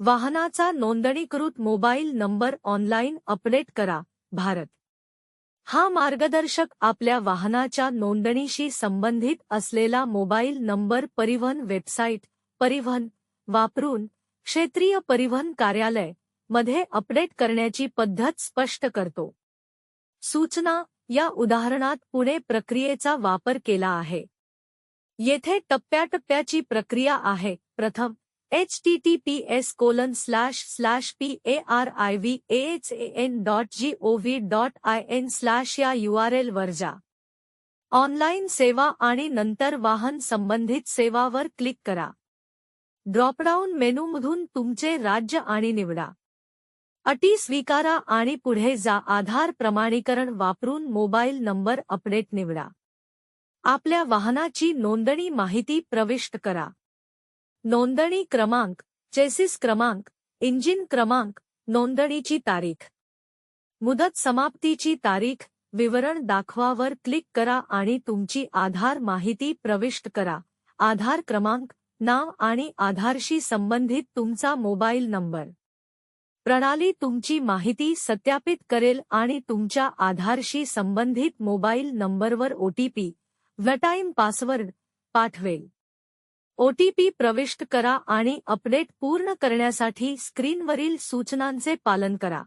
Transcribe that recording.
वाहनाचा नोंदणीकृत mobile number online update करा भारत. हा मार्गदर्शक आपल्या वाहनाच्या नोंदणीशी संबंधित असलेला मोबाईल नंबर परिवहन वेबसाईट परिवहन वापरून क्षेत्रीय परिवहन कार्यालयमध्ये अपडेट करण्याची पद्धत स्पष्ट करतो. सूचना या उदाहरणात पुणे प्रक्रियेचा वापर केला आहे. येथे टप्प्याटप्प्याची प्रक्रिया आहे. प्रथम H T T P S colon slash slash P A R I V H N dot G O V dot I N slash या यू आर वर जा ऑनलाईन सेवा आणि नंतर वाहन संबंधित सेवावर क्लिक करा. ड्रॉपडाऊन मेनूमधून तुमचे राज्य आणि निवडा. अटी स्वीकारा आणि पुढे जा. आधार प्रमाणीकरण वापरून मोबाईल नंबर अपडेट निवडा. आपल्या वाहनाची नोंदणी माहिती प्रविष्ट करा. नोंदणी क्रमांक चेसिस क्रमांक इंजिन क्रमांक नोंदणीची तारीख. मुदत समाप्तीची तारीख विवरण दाखवावर क्लिक करा आणि तुमची आधार माहिती प्रविष्ट करा. आधार क्रमांक नाव आणि आधारशी संबंधित तुमचा मोबाईल नंबर. प्रणाली तुमची माहिती सत्यापित करेल आणि तुमच्या आधारशी संबंधित मोबाईल नंबरवर ओटीपी व्हटाईम पासवर्ड पाठवेल. ओटीपी प्रविष्ट करा आणि अपडेट पूर्ण करण्यासाठी स्क्रीनवरील सूचनांचे पालन करा.